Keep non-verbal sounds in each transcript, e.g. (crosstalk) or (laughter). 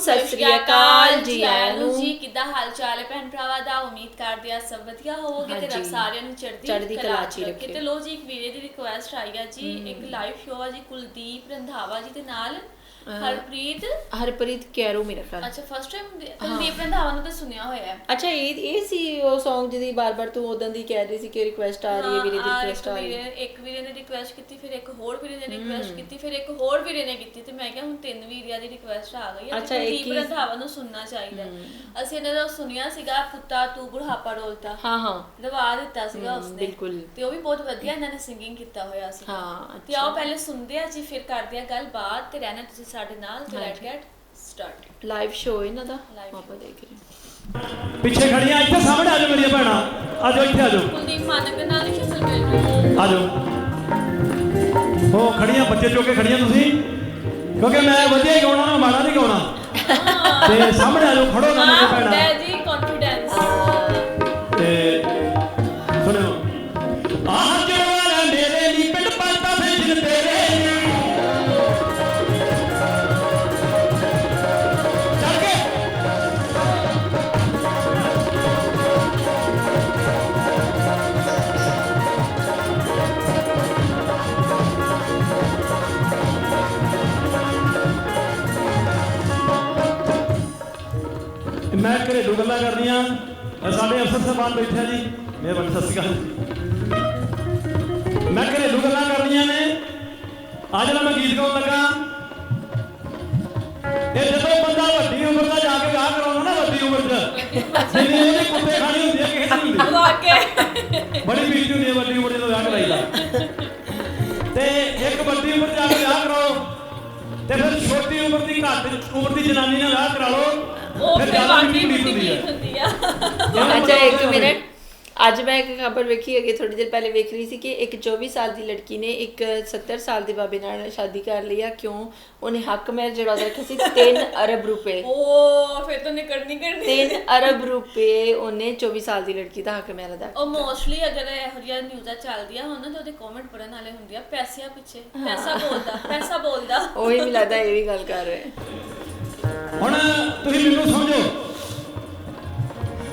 ਸਤਿ ਸ਼੍ਰੀ ਅਕਾਲ ਜੀ ਆਇਆਂ ਨੂੰ। ਜੀ ਕਿੱਦਾਂ ਹਾਲ ਚਾਲ ਹੈ ਭੈਣ ਭਰਾਵਾਂ ਦਾ? ਉਮੀਦ ਕਰਦੇ ਆ ਸਭ ਵਧੀਆ ਹੋਵੋਗੇ ਤੇ ਰੱਬ। ਸਾਰਿਆਂ ਨੂੰ ਚੜ੍ਹਦੀ ਕਲਾ 'ਚ ਰੱਖੇ। ਤੇ ਲੋ ਜੀ ਇੱਕ ਵੀਰੇ ਦੀ ਰਿਕੁਐਸਟ ਆਈ ਆ ਜੀ ਇੱਕ ਲਾਈਵ ਸ਼ੋਅ ਆ ਜੀ ਕੁਲਦੀਪ ਰੰਧਾਵਾ ਜੀ ਦੇ ਨਾਲ। ਹਰਪ੍ਰੀਤ? ਹਰਪ੍ਰੀਤ ਕੈਰੋ ਮੇਰਾ ਖਿਆਲ। ਅੱਛਾ ਫਸਟ ਟਾਈਮ ਕੁਲਦੀਪ ਰੰਧਾਵਾ ਨੂੰ ਤਾਂ ਸੁਣਿਆ ਹੋਇਆ ਹੈ। ਅੱਛਾ ਇਹ ਇਹ ਸੀ ਉਹ Song ਜਿਹਦੀ ਬਾਰ-ਬਾਰ ਤੂੰ ਉਦੋਂ ਦੀ ਕਹਿ ਰਹੀ ਸੀ ਕਿ ਰਿਕੁਐਸਟ ਆ ਰਹੀ ਹੈ ਵੀਰੇ ਦੀ ਰਿਕੁਐਸਟ ਆ ਰਹੀ ਹੈ। ਇੱਕ ਵੀਰੇ ਨੇ ਰਿਕੁਐਸਟ ਕੀਤੀ ਫਿਰ ਇੱਕ ਹੋਰ ਵੀਰੇ ਨੇ ਰਿਕੁਐਸਟ ਕੀਤੀ ਫਿਰ ਇੱਕ ਹੋਰ ਵੀਰੇ ਨੇ ਕੀਤੀ ਤੇ ਮੈਂ ਕਿਹਾ ਹੁਣ ਤਿੰਨ ਵੀਰਿਆਂ ਦੀ ਰਿਕੁਐਸਟ ਆ ਗਈ ਹੈ ਕੁਲਦੀਪ ਰੰਧਾਵਾ ਨੂੰ ਸੁਣਨਾ ਚਾਹੀਦਾ। ਅਸੀਂ ਇਹਨਾਂ ਦਾ ਸੁਣਿਆ ਸੀਗਾ ਪੁੱਤਾ ਤੂੰ ਬੁਢਾਪਾ ਡੋਲਤਾ। ਹਾਂ ਹਾਂ। ਦਵਾ ਦਿੱਤਾ ਸੀਗਾ ਉਸਨੇ। ਬਿਲਕੁਲ। ਤੇ ਉਹ ਵੀ ਬਹੁਤ ਵਧੀਆ ਇਹਨਾਂ ਨੇ ਸਿੰਗਿੰਗ ਕੀਤਾ ਹੋਇਆ ਸੀ ਹਾਂ, ਤੇ ਆਓ ਪਹਿਲੇ ਸੁਣਦੇ ਆ ਜੀ ਫਿਰ ਕਰਦੇ ਆ ਗੱਲਬਾਤ ਤੇ ਰਹਿਣਾ ਤੁਸੀਂ ਸਾਡੇ ਨਾਲ ਤੇ ਲੈਟ ਹਾਂਜੀ। ਗੈਟ ਸਟਾਰਟ ਲਾਈਵ ਸ਼ੋਅ ਇਹਨਾਂ ਦਾ ਆਪਾਂ ਦੇਖ ਰਹੇ ਹਾਂ। ਪਿੱਛੇ ਖੜੀਆਂ ਇੱਥੇ ਸਾਹਮਣੇ ਆ ਜਾਓ ਮੇਰੀਆਂ ਭੈਣਾਂ। ਆ ਜਾਓ ਇੱਥੇ ਆ ਜਾਓ। ਕੁਲਦੀਪ ਮਾਨਕ ਦੇ ਨਾਲ ਸ਼ਸਲ ਮਿਲ ਆ ਜਾਓ। ਹੋ ਖੜੀਆਂ ਬੱਚੇ ਚੁੱਕ ਖੜੀਆਂ ਤੁਸੀਂ। ਕਿਉਂਕਿ ਮੈਂ ਵਧੀਆ ਹੀ ਗਾਉਣਾ ਨਾ ਮਾੜਾ ਨਹੀਂ ਗਾਉਣਾ। ਤੇ ਸਾਹਮਣੇ ਆ ਜਾਓ ਖੜੋ ਨਾ ਹੁੰਦਾ ਭੈਣਾਂ। ਹੈ ਜੀ ਕੌਨਫੀਡੈਂਸ ਤੇ ਸੁਣਿਓ। ਆਹ ਘਰੇਲੂ ਗੱਲਾਂ ਕਰਨੀਆਂ। ਸਾਡੇ ਅਫਸਰ ਸਾਹਿਬਾਨ ਬੈਠੇ ਜੀ। ਮਿਹਰਬਾਨੀ ਸਤਿ ਸ਼੍ਰੀ ਅਕਾਲ। ਮੈਂ ਘਰੇਲੂ ਗੱਲਾਂ ਕਰਨੀਆਂ ਨੇ। ਅੱਜ ਜਿਹੜਾ ਮੈਂ ਗੀਤ ਗਾਉਣ ਲੱਗਾ। ਇਹ ਜਦੋਂ ਬੰਦਾ ਵੱਡੀ ਉਮਰ ਦਾ ਜਾ ਕੇ ਵਿਆਹ ਕਰਾਉਂਦਾ ਨਾ ਵੱਡੀ ਉਮਰ 'ਚ ਜਿੰਨੀ ਉਹਦੀ ਕੁੱਤੇ ਖਾਣੀ ਹੁੰਦੀ ਹੈ ਕਿਸੇ ਦੀ ਹੁੰਦੀ। ਬੜੀ ਬੀਤੀ ਹੁੰਦੀ ਹੈ ਵੱਡੀ ਉਮਰ ਜਦੋਂ ਵਿਆਹ ਕਰਾਈਦਾ ਤੇ ਇੱਕ ਵੱਡੀ ਉਮਰ 'ਚ ਜਾ ਕੇ ਵਿਆਹ ਕਰਾਓ ਤੇ ਫਿਰ ਛੋਟੀ ਉਮਰ ਦੀ ਘੱਟ ਉਮਰ ਦੀ ਜਨਾਨੀ ਨਾਲ ਵਿਆਹ ਕਰਾ ਲਓ। ਉਹ ਫਿਰ ਜ਼ਿਆਦਾ ਵਾਕਈ ਮਿੱਠੀ ਬੁੱਢੀ ਹੁੰਦੀ ਹੈ ਹੁੰਦੀ ਆ। (laughs) ਅੱਛਾ ਇੱਕ (laughs) ਮਿੰਟ। ਅੱਜ ਮੈਂ ਇੱਕ ਖਬਰ ਵੇਖੀ ਹੈਗੀ ਥੋੜੀ ਦੇਰ ਪਹਿਲੇ ਵੇਖ ਰਹੀ ਸੀ ਕਿ ਇੱਕ 24 ਸਾਲ ਦੀ ਲੜਕੀ ਨੇ ਇੱਕ 70 ਸਾਲ ਦੇ ਬਾਬੇ ਨਾਲ ਸ਼ਾਦੀ ਕਰ ਲਈ ਆ। ਕਿਉਂ? ਉਹਨੇ ਹੱਕ ਮਹਿਰ ਜਿਹੜਾ ਉਹਦਾ ਰੱਖਿਆ ਸੀ 3 ਅਰਬ ਰੁਪਏ। (laughs) ਉਹ ਫਿਰ ਤਾਂ ਨਿਕੜਨੀ ਕਰਨੀ 3 ਅਰਬ ਰੁਪਏ ਉਹਨੇ 24 ਸਾਲ ਦੀ ਲੜਕੀ ਦਾ ਹੱਕ ਮਹਿਰ ਅਦਾ ਉਹ ਮੋਸਟਲੀ ਅਗਰ ਇਹੋ ਜਿਹੀਆਂ ਨਿਊਜ਼ਾਂ ਚੱਲਦੀਆਂ ਹੋਣ ਨਾ ਤੇ ਉਹਦੇ ਕਮੈਂਟ ਪੜਨ ਵਾਲੇ ਹੁੰਦੇ ਆ ਪੈਸਿਆਂ ਪਿੱਛੇ। ਪੈਸਾ ਬੋਲਦਾ ਪੈਸਾ ਬੋਲਦਾ। ਉਹੀ ਵੀ ਲੱਗਦਾ ਇਹ ਵੀ ਗੱਲ ਕਰ ਰਹੇ। ਹੁਣ ਤੁਸੀਂ ਮੈਨੂੰ ਸਮਝੋ।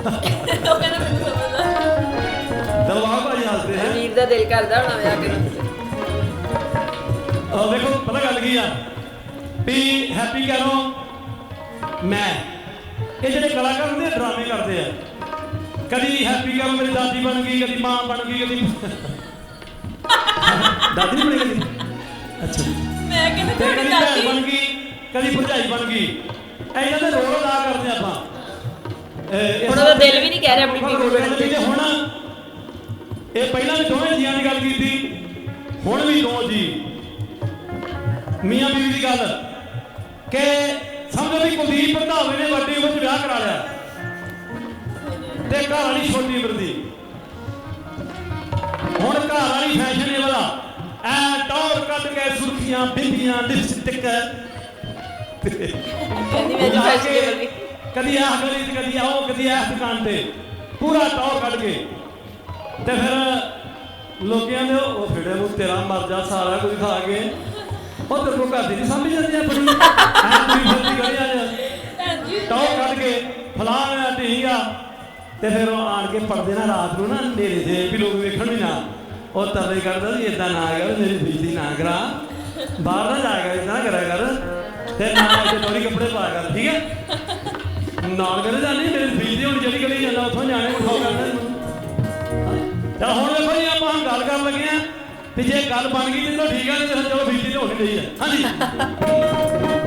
ਉਹ ਕਹਿੰਦਾ ਮੈਨੂੰ ਸਮਝਦਾ ਦਲਵਾਰ ਭਾਜੀ ਹੱਸਦੇ ਹੈ ਵੀਰ ਦਾ ਦਿਲ ਕਰਦਾ ਹੋਣਾ ਵਿਆਹ ਕਰਨ ਤੇ। ਆ ਵੇਖੋ ਪਤਾ ਗੱਲ ਕੀ ਆ? ਵੀ ਹੈਪੀ ਕਹਿ ਮੈਂ। ਇਹ ਜਿਹੜੇ ਕਲਾਕਾਰ ਹੁੰਦੇ ਡਰਾਮੇ ਕਰਦੇ ਆ। ਕਦੀ ਹੈਪੀ ਕਹਿ ਮੇਰੀ ਦਾਦੀ ਬਣ ਗਈ ਕਦੀ ਮਾਂ ਬਣ ਗਈ ਕਦੀ ਦਾਦੀ ਨਹੀਂ ਬਣੀ ਕਦੀ? ਅੱਛਾ। ਮੈਂ ਕਹਿੰਦਾ ਤੁਹਾਡੀ ਦਾਦੀ ਬਣ ਗਈ ਕਦੀ ਭਰਜਾਈ ਬਣ ਗਈ। ਇਹਨਾਂ ਦੇ ਰੋਲ ਅਦਾ ਕਰਦੇ ਆਪਾਂ। ਹੁਣ ਉਹਦਾ ਦਿਲ ਵੀ ਨਹੀਂ ਕਹਿ ਰਿਹਾ ਆਪਣੀ ਆਪਾਂ ਬੀਬੀ ਦੀ। ਤੇ ਹੁਣ ਇਹ ਪਹਿਲਾਂ ਵੀ ਦੋਵੇਂ ਜੀਆਂ ਦੀ ਗੱਲ ਕੀਤੀ ਹੁਣ ਵੀ ਦੋ ਜੀ। ਮੀਆਂ ਬੀਵੀ ਦੀ ਗੱਲ ਕਿ ਸਮਝੋ ਵੀ ਕੁਲਦੀਪ ਰੰਧਾਵੇ ਨੇ ਵੱਡੀ ਉਮਰ 'ਚ ਵਿਆਹ ਕਰਾ ਲਿਆ। ਤੇ ਘਰ ਵਾਲੀ ਛੋਟੀ ਉਮਰ ਦੀ। ਹੁਣ ਘਰ ਵਾਲੀ ਫੈਸ਼ਨੇਬਲ ਆ। ਐ ਟੌਰ ਕੱਢ ਕੇ ਸੁਰਖੀਆਂ ਬਿੰਦੀਆਂ ਲਿਪਸਟਿਕ ਕਹਿੰਦੀ ਮੈਂ ਫੈਸ਼ਨੇਬਲ ਵੀ ਕਦੀ ਆਹ ਗਲੀ 'ਚ ਕਦੀ ਆਓ ਕਦੀ ਇਸ ਦੁਕਾਨ ਤੇ। ਪੂਰਾ ਟੌਰ ਕੱਢ ਕੇ। ਤੇ ਫਿਰ ਲੋਕਿਆਂ ਦੇ ਉਹ ਫਿੜੇ ਨੂੰ ਤੇਰਾ ਮਰ ਜਾ ਸਾਰਾ ਕੁਝ ਖਾ ਕੇ ਉਹ ਤੇ ਕੋ ਘਰ ਦੀ ਨਹੀਂ ਸਮਝ ਜਾਂਦੀ ਆਪਣੀ। ਐ ਤੁਸੀਂ ਫਿਰਦੀ ਗਲੀ ਆ। ਹਾਂਜੀ। ਟੌਰ ਕੱਢ ਕੇ ਫਲਾਣਾ ਢੀਂਗਾ ਤੇ ਫਿਰ ਉਹ ਆਣ ਕੇ ਪੜਦੇ ਨਾ ਰਾਤ ਨੂੰ ਨਾ ਨੇਰੇ ਦੇ ਵੀ ਲੋਕ ਵੇਖਣ ਵੀ ਨਾ। ਉਹ ਤਰਲੇ ਕਰਦਾ ਸੀ ਇਦਾਂ ਨਾ ਕਰ ਮੇਰੀ ਬਿਜਲੀ ਨਾ ਕਰਾ। ਬਾਹਰ ਨਾ ਜਾਇਆ ਕਰ ਇਦਾਂ ਕਰਿਆ ਕਰ। ਤੇ ਨਾ ਇੱਥੇ ਤੋਰੀ ਕੱਪੜੇ ਪਾ ਕਰ ਠੀਕ ਹੈ? ਨਾਲ ਕਰੇ ਜਾਣੀ ਮੇਰੀ ਬਿਜਲੀ ਹੁਣ ਜਿਹੜੀ ਗਲੀ ਜਾਂਦਾ, ਉੱਥੋਂ ਜਾਣੇ ਉਠਾਓ ਕਰਨਾ ਤਾਂ ਹੁਣ ਵੇਖੋ ਜੀ, ਆਪਾਂ ਗੱਲ ਕਰਨ ਲੱਗੇ ਆ ਤੇ ਜੇ ਗੱਲ ਬਣ ਗਈ ਤੇ ਠੀਕ ਆ, ਨਹੀਂ ਤੇ ਚਲੋ ਬਿਜਲੀ ਤਾਂ ਹੋਣੀ ਰਹੀ ਹੈ ਹਾਂਜੀ।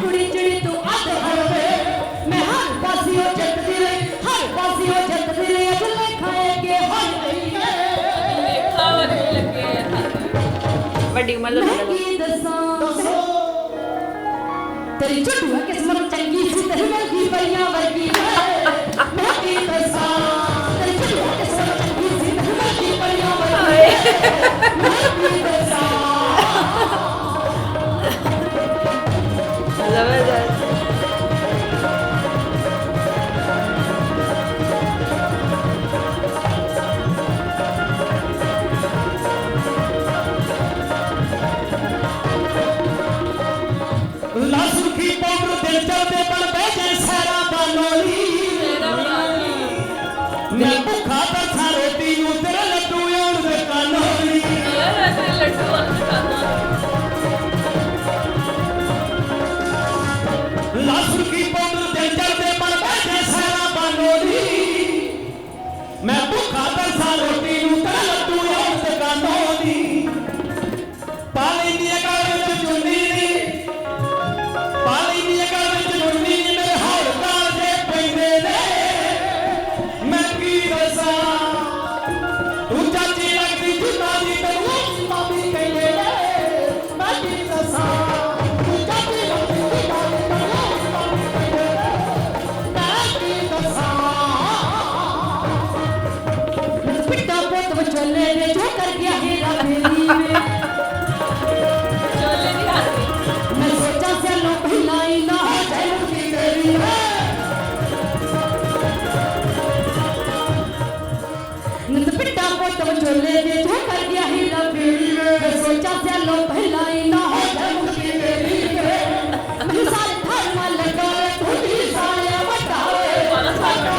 ਕੁੜੀ ਜਿਹੜੀ ਤੂੰ ਅਨਪੜ੍ਹ ਵੇ ਮੈਂ ਹਰ ਪਾਸਿਓਂ ਜਿੱਤਦੀ ਰਹੀ ਹਰ ਪਾਸਿਓਂ ਜਿੱਤਦੀ ਰਹੀ ਅਗਲੇ ਖਾਏ ਕੇ ਹਰ ਰਹੀ ਹੈ ਵੇਖਾ ਵਰਗੇ ਲੱਗੇ ਆ ਵੱਡੀ ਉਮਰ ਦਾ ਮੈਂ ਮੁੰਡਾ ਕੀ ਦੱਸਾਂ ਤੇਰੀ ਝੁੱਟੂਆ ਕਿਸਮਤ ਚੰਗੀ ਸੀ ਤੇਰੀ ਵਰਗੀ ਪਈਆਂ ਵਰਗੀ ਹੈ ਮੈਂ ਕੀ ਦੱਸਾਂ ਤੇਰੀ ਝੁੱਟੂਆ ਕਿਸਮਤ ਚੰਗੀ ਸੀ ਤੇਰੀ ਵਰਗੀ ਪਈਆਂ ਵਰਗੀ ਹੈ ਮੈਂ ਕੀ ਦੇ ਜੋ ਕਰ ਗਿਆ ਹੀਰਾ ਫੇਰੀ ਵੇ ਮੈਂ ਸੋਚਾਂ ਸਿਆਲੋ ਪਹਿਲਾਂ ਹੀ ਨਾ ਹੋ ਜਾਏ ਮੁਕਤੀ ਤੇਰੀ ਵੇ। ਮੈਂ ਸਾਰੇ ਧਰਮਾਂ ਲੱਗਾ ਤੂੰ ਵੀ ਸਾਲਿਆ ਵੱਡਾ ਵੇ। ਬੜਾ ਸਾਡਾ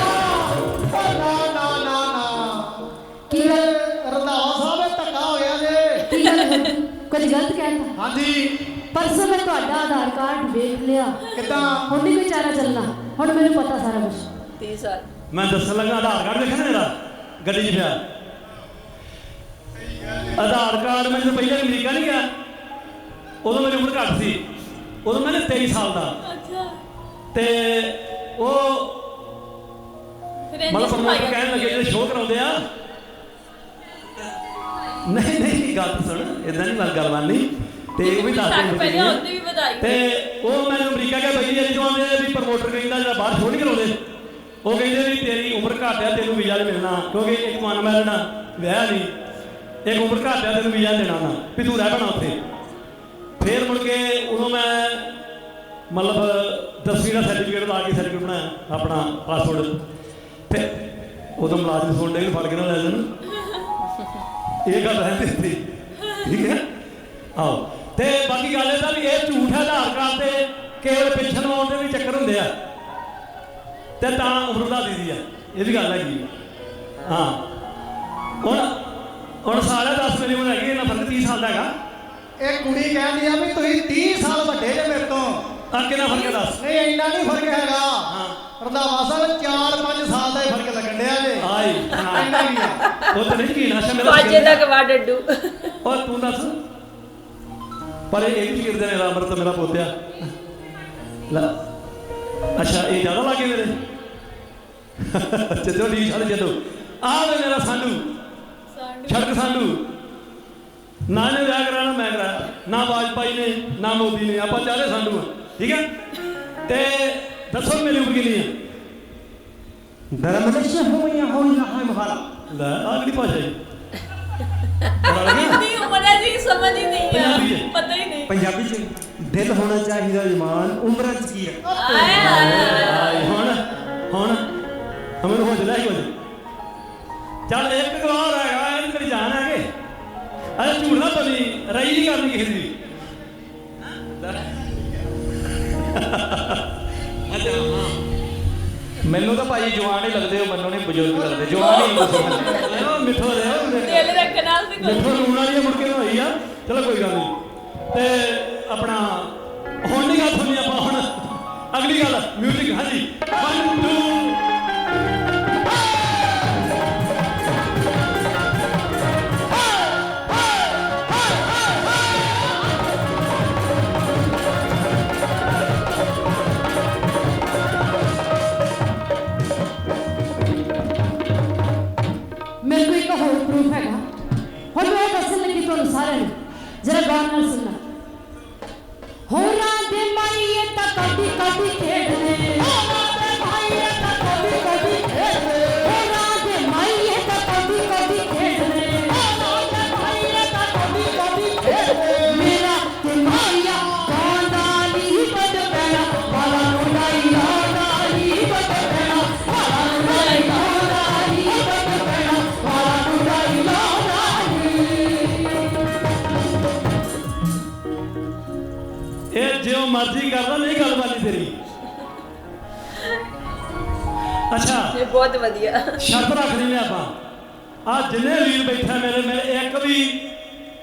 ਨਾ ਨਾ ਨਾ। ਨਾ ਕੀ ਗੱਲ? ਰੰਧਾਵਾ ਸਾਹਿਬ ਇਹ ਧੱਕਾ ਹੋ ਗਿਆ ਜੇ। ਕੀ ਗੱਲ? ਕੁਝ ਗਲਤ ਕਹਿਤਾ ਹਾਂਜੀ। ਪਰਸੋਂ ਮੈਂ ਤੁਹਾਡਾ ਆਧਾਰ ਕਾਰਡ ਵੇਖ ਲਿਆ। ਕਿਦਾਂ? ਹੁਣ ਨਹੀਂ ਕੋਈ ਚਾਰਾ ਚੱਲਣਾ। ਹੁਣ ਮੈਨੂੰ ਪਤਾ ਸਾਰਾ ਕੁਝ 30 ਸਾਲ। ਮੈਂ ਦੱਸਣ ਲੱਗਾ ਆਧਾਰ ਕਾਰਡ ਨਾ ਮੇਰਾ ਗੱਡੀ 'ਚ ਪਿਆ। ਆਧਾਰ ਕਾਰਡ ਮੈਂ ਜਦੋਂ ਪਹਿਲਾਂ ਅਮਰੀਕਾ ਨਹੀਂ ਗਿਆ ਉਦੋਂ ਮੇਰੀ ਉਮਰ ਘੱਟ ਸੀ। ਉਦੋਂ ਮੈਂ 23 ਸਾਲ ਦਾ। ਅੱਛਾ। ਤੇ ਉਹ ਮਤਲਬ ਪ੍ਰਮੋਟਰ ਕਹਿਣ ਲੱਗੇ ਜਿਹੜੇ ਸ਼ੋਅ ਕਰਾਉਂਦੇ ਆ। ਨਹੀਂ ਨਹੀਂ ਗੱਲ ਸੁਣ ਇਦਾਂ ਨਹੀਂ ਗੱਲ ਨਹੀਂ ਤੇ ਉਹ ਵੀ ਦੱਸ ਦਿੰਦੇ ਉਹਦੀ ਵੀ ਵਧਾਈ ਤੇ ਉਹ ਮੈਨੂੰ ਅਮਰੀਕਾ ਗਿਆ ਬਈ ਜਿਹੜੀ ਤੋਂ ਆਉਂਦੇ ਆ ਵੀ ਪ੍ਰਮੋਟਰ ਕਹਿੰਦਾ ਜਿਹੜਾ ਬਾਹਰ ਸ਼ੋਅ ਨਹੀਂ ਕਰਾਉਂਦੇ। ਉਹ ਕਹਿੰਦੇ ਵੀ ਤੇਰੀ ਉਮਰ ਘੱਟ ਆ ਤੈਨੂੰ ਵੀਜ਼ਾ ਨਹੀਂ ਮਿਲਣਾ ਕਿਉਂਕਿ ਇੱਕ ਮਨ ਮੈਲਣਾ ਵਿਆਹ ਨਹੀਂ ਇੱਕ ਉਮਰ ਘੱਟ ਆ, ਤੈਨੂੰ ਵੀਜ਼ਾ ਦੇਣਾ ਨਾ। ਵੀ ਤੂੰ ਰਹਿ ਬਣਾ ਉੱਥੇ। ਫੇਰ ਮੁੜ ਕੇ ਉਦੋਂ ਮੈਂ ਮਤਲਬ ਦਸਵੀਂ ਦਾ ਸਰਟੀਫਿਕੇਟ ਲਾ ਕੇ ਸਰਟੀਫਿਕੇਟ ਬਣਾਇਆ, ਆਪਣਾ ਪਾਸਪੋਰਟ ਤੇ ਉਦੋਂ ਮੁਲਾਜ਼ਮ ਸੁਣ ਡੇ ਫੜ ਕੇ ਨਾ ਲੈ ਜਾਣ। ਇਹ ਗੱਲ ਹੈ ਤੇ ਠੀਕ ਹੈ? ਆਓ। ਤੇ ਬਾਕੀ ਗੱਲ ਇਹ ਤਾਂ ਵੀ ਇਹ ਝੂਠ ਹੈ ਆਧਾਰ ਕਾਰਡ ਤੇ ਕੇਵਲ ਪੈਨਸ਼ਨ ਆਉਣ ਦੇ ਵੀ ਚੱਕਰ ਹੁੰਦੇ ਆ। ਤੇ ਤਾਂ ਉਮਰ ਦਾ ਦਿੱਤੀ ਆ। ਇਹ ਵੀ ਗੱਲ ਹੈਗੀ ਹਾਂ। ਹੁਣ ਹੁਣ ਸਾਰਾ 10 ਮੇਰੀ ਉਮਰ ਹੈਗੀ ਇਹਨਾਂ ਫ਼ਰਕ 30 ਸਾਲ ਦਾ ਹੈਗਾ। ਇਹ ਕੁੜੀ ਕਹਿੰਦੀ ਆ ਵੀ ਤੁਸੀਂ 30 ਸਾਲ ਵੱਡੇ ਜੇ ਮੇਰੇ ਤੋਂ। ਆ ਕਿੰਨਾ ਫ਼ਰਕ ਦੱਸ? ਨਹੀਂ ਇੰਨਾ ਨਹੀਂ ਫ਼ਰਕ ਹੈਗਾ। ਹਾਂ। ਰੰਧਾਵਾ ਸਾਹਿਬ 4-5 ਸਾਲ ਦਾ ਹੀ ਫ਼ਰਕ ਲੱਗਣ ਡਿਆ ਜੇ। ਆਈ ਇੰਨਾ ਵੀ ਆ। ਉਹ ਤਾਂ ਨਹੀਂ ਕੀ ਨਸ਼ਾ ਮੇਰਾ ਬਾਜੇ ਸਿਰ- ਤੱਕ ਵਾ ਡੱਡੂ। ਔਰ ਤੂੰ ਦੱਸ। ਪਰ ਇਹ ਵੀ ਕਿਰਦੇ ਨੇ ਅਮਰਤ ਮੇਰਾ ਪੋਤਿਆ। ਲੈ। ਅੱਛਾ ਇਹ ਜ਼ਿਆਦਾ ਲੱਗੇ ਮੇਰੇ। ਜਦੋਂ ਡੀ ਛੱਡ ਜਦੋਂ ਆ ਮੇਰਾ ਸਾਡੂ ਛੜਕ ਸਾਡੂ ਨਾ ਨੇ ਵਿਆਹ ਕਰਾਣਾ ਮੈਂ ਕਰਾਇਆ ਨਾ ਵਾਜਪਾਈ ਨੇ ਨਾ ਮੋਦੀ ਨੇ ਆਪਾਂ ਚਾਰੇ ਸਾਡੂ ਆ। ਠੀਕ ਹੈ ਤੇ ਦੱਸੋ ਮੇਰੀ ਉਮਰ ਕਿੰਨੀ ਹੈ ਧਰਮ ਨਿਸ਼ ਹੋਈਆਂ ਹੋਈਆਂ ਹੈ ਮਹਾਰਾ ਲੈ ਆ ਕਿਹੜੀ ਭਾਸ਼ਾ ਜੀ? ਕਿੰਨੀ ਮਰਿਆ ਜੀ ਸਮਝ ਹੀ ਨਹੀਂ ਪੰਜਾਬੀ ਆ? ਪਤਾ ਹੀ ਨਹੀਂ। ਪੰਜਾਬੀ ਚ ਦਿਲ ਹੋਣਾ ਚਾਹੀਦਾ ਇਮਾਨ ਉਮਰਾਂ ਚ ਕੀ ਹੈ ਆਏ ਆਏ ਹੁਣ ਹੁਣ। ਹਮਨ ਹੋ ਜਲਾ ਹੀ ਹੋ ਜਾ ਚੱਲ ਇੱਕ ਗਵਾਰ ਹੈਗੇ ਅਰੇ ਝੂਠ ਨਾ ਬੋਲੀ ਰਹੀ ਨਹੀਂ ਕਰਨੀ ਕਿਸੇ ਦੀ। ਮੈਨੂੰ ਤਾਂ ਭਾਈ ਜਵਾਨ ਹੀ ਲੱਗਦੇ ਹੋ ਮੈਨੂੰ ਨਹੀਂ ਬਜ਼ੁਰਗ ਲੱਗਦੇ ਜਵਾਨ ਹੀ ਮਿੱਠੋ ਦੇ। ਦਿਲ ਰੱਖਣ ਕੁਝ ਮਿੱਠੋ ਲੂਣ ਹੋਰ ਹੈਗਾ ਹੁਣ ਮੈਂ ਦੱਸਣ ਲੱਗੀ ਤੁਹਾਨੂੰ ਸਾਰਿਆਂ ਨੂੰ ਜਰਾ ਗੌਰ ਨਾਲ ਸੁਣਨਾ ਹੋਰਾਂ ਦੇ ਮਾਈਏ ਤਾਂ ਕਦੀ ਕਦੀ ਖੇਡਦੇ ਮਰਜ਼ੀ ਕਰਦਾ ਨਹੀਂ ਗੱਲ ਬਾਨੀ ਤੇਰੀ। ਅੱਛਾ। ਇਹ ਬਹੁਤ ਵਧੀਆ। ਸ਼ਰਤ ਰੱਖ ਲੈਨੇ ਆਪਾਂ। ਆ ਜਿੰਨੇ ਵੀਰ ਬੈਠਾ ਮੇਰੇ ਮੇਰੇ ਇੱਕ ਵੀ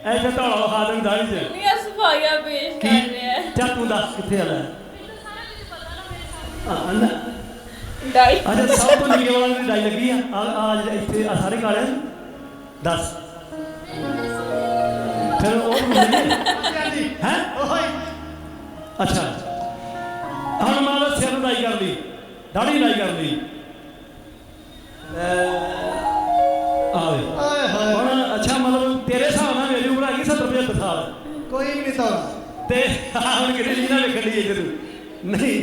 ਐਸੇ ਢੋਲਾ ਵਿਖਾ ਦੇਣ ਦਾੜੀ 'ਚ ਦੁਨੀਆ ਸਫਾਈਆਂ ਪੇਸ਼ ਕਰ ਰਿਹਾ ਹੈ। ਚੱਲ ਤੂੰ ਦੱਸ ਕਿੱਥੇ ਆਲਾ ਆ ਨਾ ਡਾਈ। ਅੱਛਾ ਸਭ ਤੋਂ ਨਿੱਕੇ ਵਾਲਾ ਦੀ ਡਾਈ ਲੱਗੀ ਆ। ਆ ਆ ਇੱਥੇ ਆ ਸਾਰੇ ਕਾਲੇ? ਦੱਸ। ਫਿਰ ਉਹ ਨਹੀਂ ਹੈ? ਓਏ ਅੱਛਾ। ਹੁਣ ਮੰਨ ਲਓ ਸਿਰ ਨੂੰ ਡਾਈ ਕਰ ਲਈ ਦਾੜੀ ਡਾਈ ਕਰ ਲਈ। ਆਵੇ। ਹੁਣ ਅੱਛਾ ਮਤਲਬ ਤੇਰੇ ਹਿਸਾਬ ਨਾਲ ਮੇਰੀ ਉਮਰ ਹੈਗੀ 70 75 ਸਾਲ। ਕੋਈ ਵੀ ਨਹੀਂ ਤੋੜਾ ਤੇ ਹੁਣ ਕਿਤੇ ਨਹੀਂ ਨਾ ਵੇਖਣ ਦੀ ਇੱਧਰ। ਨਹੀਂ।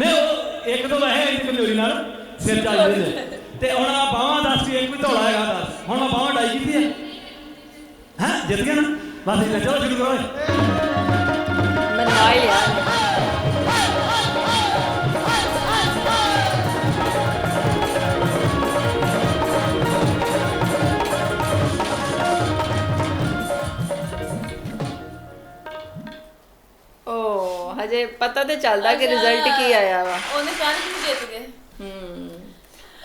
ਨਹੀਂ ਉਹ ਇੱਕ ਤੋਂ ਵਹਿ ਇੰਨੀ ਕਮਜ਼ੋਰੀ ਨਾਲ ਸਿਰ ਚੱਲਦੇ ਨੇ। ਤੇ ਹੁਣ ਆ ਬਾਹਾਂ ਦੱਸ ਵੀ ਇੱਕ ਵੀ ਧੌਲਾ ਹੈਗਾ ਦੱਸ। ਹੁਣ ਆ ਬਾਹਾਂ ਡਾਈ ਕੀਤੀ ਹੈ ਹੈ ਜਿੱਤ ਗਿਆ ਨਾ? ਬਸ ਚਲੋ ਸ਼ੁਰੂ ਕਰੋ। ਓਏ। ਮੈਂ ਨਾ ਹੀ ਲਿਆ ਓ ਹਜੇ ਪਤਾ ਤੇ ਚੱਲਦਾ ਕਿ ਰਿਜ਼ਲਟ ਕੀ ਆਇਆ ਵਾ ਉਹਨੇ ਕਹਿਣਾ ਕਿ ਜਿੱਤ ਗਏ ਹੂੰ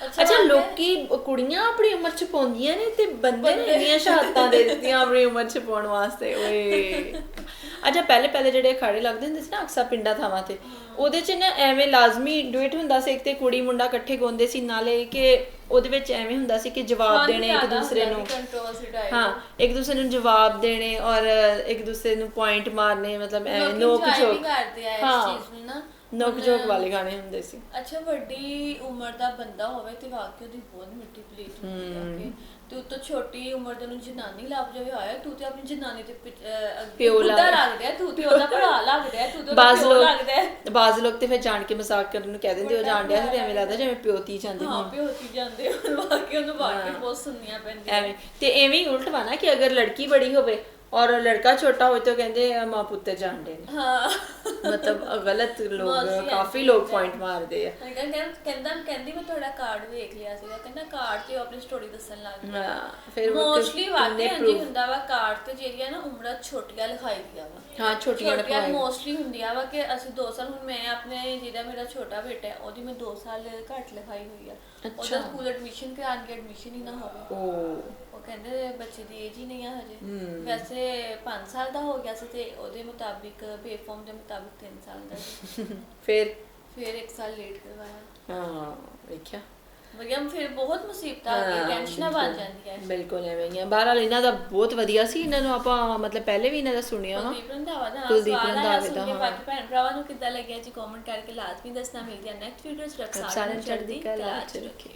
ਅੱਛਾ। ਲੋਕੀ ਕੁੜੀਆਂ ਆਪਣੀ ਉਮਰ ਚ ਪਾਉਂਦੀਆਂ ਨੇ ਤੇ ਬੰਦੇ ਨੇ ਇੰਨੀਆਂ ਸ਼ਹਾਦਤਾਂ ਦੇ ਦਿੱਤੀਆਂ ਆਪਣੀ ਉਮਰ ਚ ਪਾਉਣ ਵਾਸਤੇ ਓਏ। (laughs) ਅੱਛਾ ਪਹਿਲੇ ਪਹਿਲੇ ਜਿਹੜੇ ਅਖਾੜੇ ਲੱਗਦੇ ਹੁੰਦੇ ਸੀ ਨਾ ਅਕਸਰ ਪਿੰਡਾਂ ਥਾਵਾਂ ਤੇ ਉਹਦੇ ਚ ਨਾ ਐਵੇਂ ਲਾਜ਼ਮੀ ਡੁਏਟ ਹੁੰਦਾ ਸੀ ਇੱਕ ਤੇ ਕੁੜੀ ਮੁੰਡਾ ਇਕੱਠੇ ਗਾਉਂਦੇ ਸੀ ਨਾਲੇ ਕਿ ਉਹਦੇ ਵਿੱਚ ਐਵੇਂ ਹੁੰਦਾ ਸੀ ਕਿ ਜਵਾਬ ਦੇਣੇ ਇੱਕ ਦੂਸਰੇ ਨੂੰ। ਹਾਂ ਇੱਕ ਦੂਸਰੇ ਨੂੰ ਜਵਾਬ ਦੇਣੇ ਔਰ ਇੱਕ ਦੂਸਰੇ ਨੂੰ ਪੁਆਇੰਟ ਮਾਰਨੇ ਮਤਲਬ ਐਵੇਂ ਲੋਕੀ ਝੋਕ ਕਰਦੇ ਆ ਇਸ ਚੀਜ਼ ਨੂੰ ਨਾ। ਨੋਕ ਝੋਕ ਵਾਲੇ ਗਾਣੇ ਹੁੰਦੇ ਸੀ। ਅੱਛਾ ਵੱਡੀ ਉਮਰ ਦਾ ਬੰਦਾ ਹੋਵੇ ਤੇ ਵਾਕਈ ਉਹਦੀ ਬਹੁਤ ਮਿੱਠੀ ਪਲੀਟ ਹੁੰਦੀ ਹੈ। ਕਿ। ਤੂੰ ਤਾਂ ਛੋਟੀ ਉਮਰ ਦੇ ਨੂੰ ਜਨਾਨੀ ਲੱਭ ਜਾਵੇ ਆਇਆ ਤੂੰ ਤੇ ਆਪਣੀ ਜਨਾਨੀ ਤੇ ਪਿਓ ਲੱਗਦਾ। ਤੂੰ ਤੇ ਉਹਦਾ (laughs) ਭਰਾ ਲੱਗਦਾ ਤੂੰ ਤੇ ਉਹਦਾ ਲੱਗਦਾ ਬਾਜ਼ ਲੋਕ ਤੇ ਫਿਰ ਜਾਣ ਕੇ ਮਜ਼ਾਕ ਕਰਨ ਨੂੰ ਕਹਿ ਦਿੰਦੇ ਉਹ ਜਾਣ ਡਿਆ ਸੀ ਤੇ ਐਵੇਂ ਲੱਗਦਾ ਜਿਵੇਂ ਪਿਓ ਧੀ ਜਾਂਦੇ ਹਾਂ ਪਿਓ ਤੀ ਜਾਂਦੇ ਹੁਣ ਵਾਕਈ ਉਹਨੂੰ ਵਾਕਈ ਬਹੁਤ ਸੁਣਨੀਆਂ ਪੈਂਦੀਆਂ। ਐਵੇਂ। ਤੇ ਐਵੇਂ ਹੀ ਉਲਟ ਵਾ ਨਾ ਕਿ ਅਗਰ ਲੜਕੀ ਬੜੀ ਹੋਵੇ ਔਰ ਲੜਕਾ ਛੋਟਾ ਹੋਵੇ ਤਾਂ ਕਹਿੰਦੇ ਆ, ਮਾਂ ਪੁੱਤ ਜਾਣਦੇ ਨੇ। ਹਾਂ। ਮਤਲਬ ਗਲਤ ਲੋਕ ਕਾਫੀ ਲੋਕ ਪੁਆਇੰਟ ਮਾਰਦੇ ਆ। ਕਹਿੰਦਾ ਕਹਿੰਦਾ- ਮੈਂ ਤੁਹਾਡਾ ਕਾਰਡ ਵੇਖ ਲਿਆ ਸੀਗਾ। ਕਹਿੰਦਾ ਕਾਰਡ ਤੇ ਆਪਣੀ ਸਟੋਰੀ ਦੱਸਣ ਲੱਗ ਗਿਆ। ਹਾਂ, ਫਿਰ ਮੋਸਟਲੀ ਵਾਕਈ ਹਾਂਜੀ ਹੁੰਦਾ ਵਾ ਕਾਰਡ ਤੇ ਜਿਹੜੀਆਂ ਨਾ ਉਮਰਾਂ ਛੋਟੀਆਂ ਲਿਖਾਈ ਗਿਆ ਵਾ। ਹਾਂ ਛੋਟੀਆਂ ਲਿਖਵਾਏ ਮੋਸਟਲੀ ਹੁੰਦੀਆਂ ਵਾ ਕਿ ਅਸੀਂ 2 ਸਾਲ ਹੁਣ ਮੈਂ ਆਪਣੇ ਜਿਹੜਾ ਮੇਰਾ ਛੋਟਾ ਬੇਟਾ ਹੈ ਉਹਦੀ ਮੈਂ 2 ਸਾਲ ਘੱਟ ਲਿਖਾਈ ਹੋਈ ਆ। ਉਹਦਾ। ਸਕੂਲ ਐਡਮਿਸ਼ਨ ਕਰਾਉਣ ਕੇ ਐਡਮਿਸ਼ਨ ਹੀ ਨਾ ਹੋਵੇ। ਉਹ ਕਹਿੰਦੇ ਬੱਚੇ ਦੀ ਏਜ ਹੀ ਨਹੀਂ ਆ ਹਜੇ। ਵੈਸੇ 5 ਸਾਲ ਦਾ ਹੋ ਗਿਆ ਸੀ ਤੇ ਉਹਦੇ ਮੁਤਾਬਿਕ ਬੇਫਾਰਮ ਦੇ ਮੁਤਾਬਿਕ 3 ਸਾਲ ਦਾ ਸੀ। ਫਿਰ? ਫਿਰ 1 ਸਾਲ ਲੇਟ ਕਰਵਾਇਆ। ਹਾਂ ਵੇਖਿਆ। ਵਧੀਆ ਫਿਰ ਬਹੁਤ ਮੁਸੀਬਤਾਂ ਆ ਗਈਆਂ ਹਾਂ, ਟੈਨਸ਼ਨਾਂ ਬਣ ਬਿਲਕੁਲ। ਜਾਂਦੀਆਂ ਬਿਲਕੁਲ ਐਵੇਂ ਹੀ ਆ ਬਹਰਾਲ ਇਹਨਾਂ ਦਾ ਬਹੁਤ ਵਧੀਆ ਸੀ ਇਹਨਾਂ ਨੂੰ ਆਪਾਂ ਮਤਲਬ ਪਹਿਲੇ ਵੀ ਇਹਨਾਂ ਦਾ ਸੁਣਿਆ ਵਾ। ਕੁਲਦੀਪ ਰੰਧਾਵਾ ਦਾ ਕੁਲਦੀਪ ਆਇਆ ਰੰਧਾਵੇ ਦਾ, ਕੇ ਹਾਂ। ਬਾਕੀ ਭੈਣ ਭਰਾਵਾਂ ਨੂੰ ਕਿੱਦਾਂ ਲੱਗਿਆ ਜੀ ਕਮੈਂਟ ਕਰਕੇ ਲਾਜ਼ਮੀ ਦੱਸਣਾ ਮਿਲਦੀ ਹੈ ਨੈਕਸਟ ਵੀਡੀਓ ਚ। ਰੱਖ ਸਾਰਿਆਂ ਨੂੰ ਚੜ੍ਹਦੀ ਕਲਾ ਚ ਰੱਖੇ।